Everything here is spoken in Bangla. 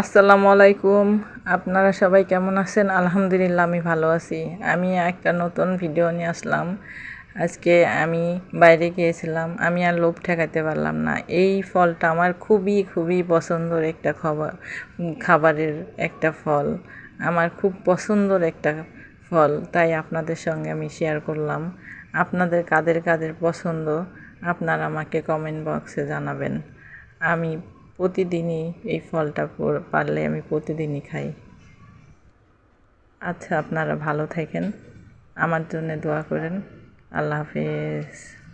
আসসালামু আলাইকুম। আপনারা সবাই কেমন আছেন? আলহামদুলিল্লাহ, আমি ভালো আছি। আমি একটা নতুন ভিডিও নিয়ে আসলাম। আজকে আমি বাইরে গিয়েছিলাম। আমি আর লোভ ঠেকাতে পারলাম না। এই ফলটা আমার খুবই খুবই পছন্দের একটা খাবার খাবারের একটা ফল। আমার খুব পছন্দের একটা ফল। তাই আপনাদের সঙ্গে আমি শেয়ার করলাম। আপনাদের কাদের কাদের পছন্দ? আপনারা আমাকে কমেন্ট বক্সে জানাবেন। আমি প্রতিদিনই এই ফলটা পারলে আমি প্রতিদিনই খাই। আচ্ছা আপনারা ভালো থাকেন। আমার জন্য দোয়া করেন। আল্লাহ হাফিজ।